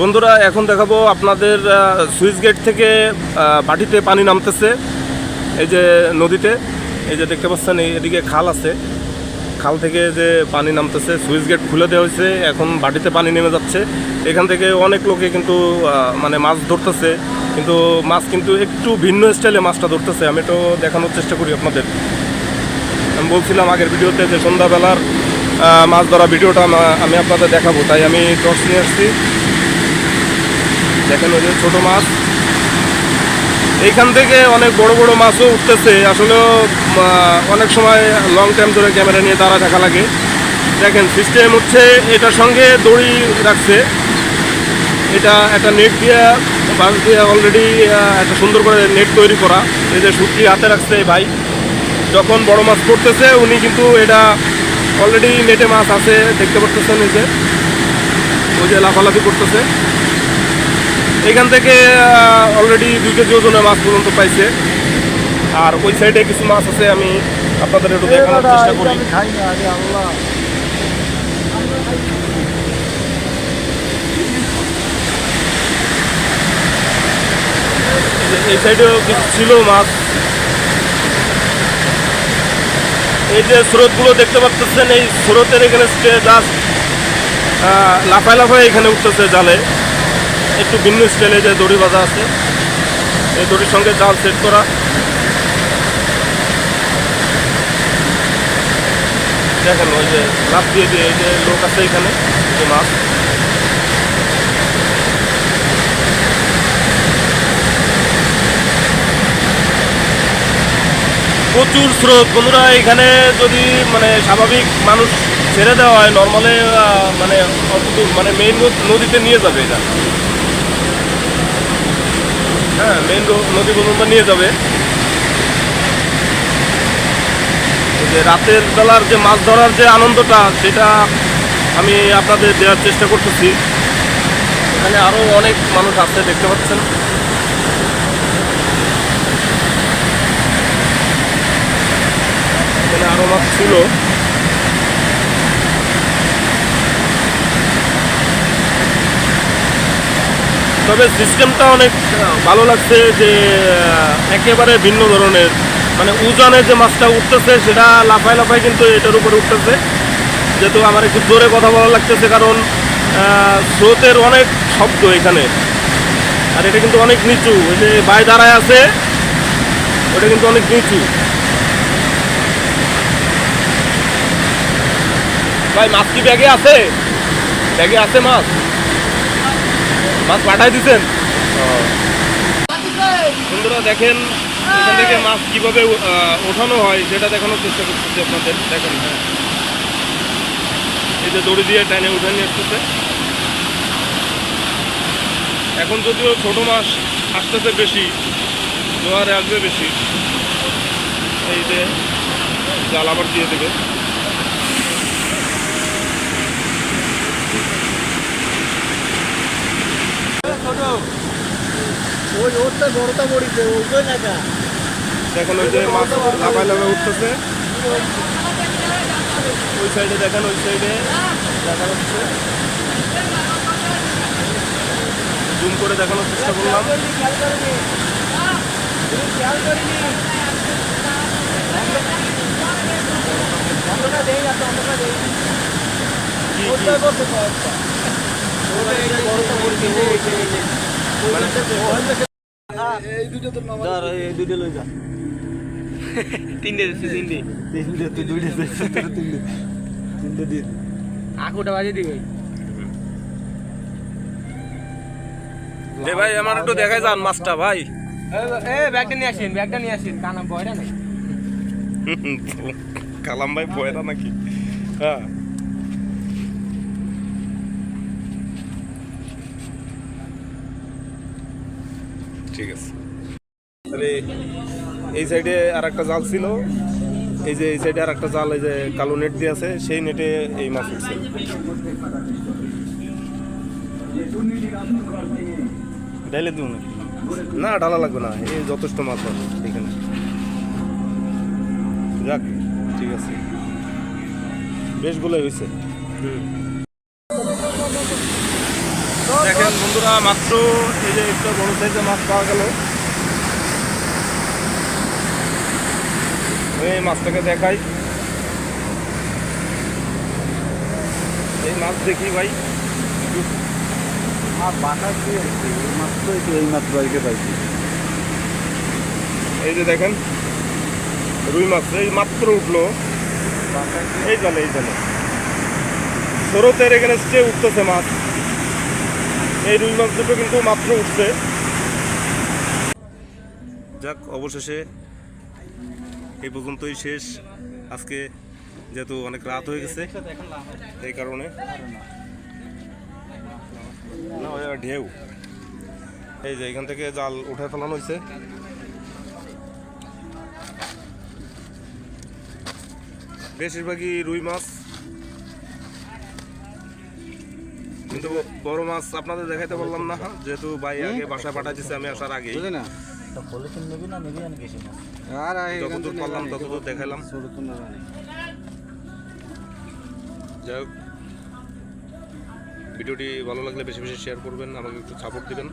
বন্ধুরা, এখন দেখাবো আপনাদের সুইচ গেট থেকে বাটিতে পানি নামতেছে। এই যে নদীতে, এই যে দেখতে পাচ্ছেন এদিকে খাল আছে। খাল থেকে যে পানি নামতেছে, সুইচ গেট খুলে দেওয়া হয়েছে, এখন বাটিতে পানি নেমে যাচ্ছে। এখান থেকে অনেক লোকে কিন্তু মানে মাছ ধরতেছে, কিন্তু মাছ কিন্তু একটু ভিন্ন স্টাইলে মাছটা ধরতেছে। আমি তো দেখানোর চেষ্টা করি আপনাদের। আমি বলছিলাম আগের ভিডিওতে যে সন্ধ্যাবেলার মাছ ধরা ভিডিওটা আমি আপনাদের দেখাবো, তাই আমি টর্চ নিয়ে আসছি। দেখেন ওই যে ছোটো মাছ। এইখান থেকে অনেক বড় বড় মাছও উঠতেছে। আসলেও অনেক সময় লং টাইম ধরে ক্যামেরা নিয়ে দাঁড়া থাকা লাগে। দেখেন সিস্টেম হচ্ছে এটার সঙ্গে দড়ি রাখছে। এটা একটা নেট দিয়ে, বাঁশ দিয়ে অলরেডি একটা সুন্দর করে নেট তৈরি করা। এই যে সুটকি হাতে রাখছে ভাই। যখন বড় মাছ পড়তেছে, উনি কিন্তু এটা অলরেডি নেটে মাছ আছে, দেখতে পারতেছেন এই যে। ওই যে লাফালাফি করতেছে। এখান থেকে অলরেডি দুই কেজি ওজনের মাছ পর্যন্ত পাইছে। আর ওই সাইডে কিছু মাছ আছে আমি আপনাদের একটু দেখানোর চেষ্টা করি। এই সাইডেও কিছু ছিল মাছ। এই যে স্রোতগুলো দেখতে পাচ্ছেন এই স্রোতের এখানে জাস্ট লাফায় লাফায় এখানে উঠতেছে জালে। একটু ভিন্ন স্টাইলে যে দড়ি বাঁধা আছে, এই দড়ির সঙ্গে জাল সেট করা। দেখেন ওই যে লাফ দিয়ে দিয়ে এই যে লোক আছে এখানে যে মাছ। প্রচুর স্রোত। বন্ধুরা, এখানে যদি মানে স্বাভাবিক মানুষ ছেড়ে দেওয়া হয় নর্মালে মানে মানে মেইন নদীতে নিয়ে যাবে এটা। হ্যাঁ মেইন নদী নিয়ে যাবে। যে রাতের বেলার যে মাছ ধরার যে আনন্দটা, সেটা আমি আপনাদের দেওয়ার চেষ্টা করতেছি। এখানে আরও অনেক মানুষ আছে, দেখতে পাচ্ছেন। আরও মাছ ছিল। তবে সিস্টেমটা অনেক ভালো লাগছে যে একেবারে ভিন্ন ধরনের। মানে উজানে যে মাছটা উঠতেছে, সেটা লাফায় লাফায় কিন্তু এটার উপরে উঠতেছে। যেহেতু আমার একটু জোরে কথা বলা লাগতেছে, কারণ স্রোতের অনেক শব্দ এখানে। আর এটা কিন্তু অনেক নিচু, ওই যে বাই দাঁড়ায় আছে, ওটা কিন্তু অনেক নিচু। ভাই, মাছ কি ব্যাগে আছে? ব্যাগে আছে মাছ? মাছ পাঠাই দিছেন? বন্ধুরা, দেখেন, এখান থেকে মাছ কীভাবে ওঠানো হয়, সেটা দেখানোর চেষ্টা করতেছি আপনাদের, দেখেন হ্যাঁ। এই যে দড়ি দিয়ে টাইনে উঠে নিয়ে আসতেছে। এখন যদিও ছোট মাছ আসতেছে বেশি, জোয়ারে আসবে বেশি, এই যে জাল আবার দিয়ে দেবে। ওই ওরটা বড়টা পড়িছে ওই না দেখেন ওই যে মাছ লাফায় লাফায় উঠতেছে। ওই সাইডে দেখেন ওই সাইডে দেখা যাচ্ছে। জুম করে দেখানোর চেষ্টা করলাম। কি কি এই দুটো তো নামাজ এই দুটো লই যা। তিনটে দিচ্ছি তিনটে। তিনটে তুই দুইটা দেখছিস তোর তিনটে। তিনটে দিন আকুটা বাজে দিবে। দে ভাই আমার একটু দেখাই যান মাছটা ভাই। এ ব্যাগটা নিয়ে আসেন ব্যাগটা নিয়ে আসেন। কানা বয়রা নাই কালাম ভাই পয়রা নাকি? হ্যাঁ। ঠিক আছে। তাহলে এই সাইডে আর একটা জাল ছিল। এই যে এই সাইডে আর একটা জাল, এই যে কালো নেট দিয়ে আছে, সেই নেটে এই মাছ উঠছে। ডাইলে দিব নাকি? না ডালা লাগবে না, এই যথেষ্ট মাছ আছে এখানে। যাক, ঠিক আছে। বেশ গুলোই হয়েছে দেখেন বন্ধুরা মাত্র এই যে একটা বড় সাইজের মাছ পাওয়া গেল। এই মাছটাকে দেখাই। এই মাছ দেখি ভাই। এই মাত্র আজকে পাইছি। এই যে দেখেন রুই মাছ এই মাত্র উঠল। এই জালে এই জালে। স্রোতের এগেনস্টে উঠতেছে মাছ। এই রুই মাছ দুটো কিন্তু মাত্র উঠছে। যাক, অবশেষে এই পর্যন্তই শেষ। আজকে যেহেতু অনেক রাত হয়ে গেছে, এই কারণে। না ঢেউ। এই যে এখান থেকে জাল উঠে ফেলানো হয়েছে। বেশিরভাগই রুই মাছ। কিন্তু বড় মাছ আপনাদের দেখাইতে পারলাম না যেহেতু ভাই আগে বাসায় পাঠা দিচ্ছে আমি আসার আগে যতদূর পারলাম ততদূর দেখাইলাম। ছোট তো না যাই হোক ভিডিওটি ভালো লাগলে বেশি বেশি শেয়ার করবেন আমাকে একটু সাপোর্ট দিবেন।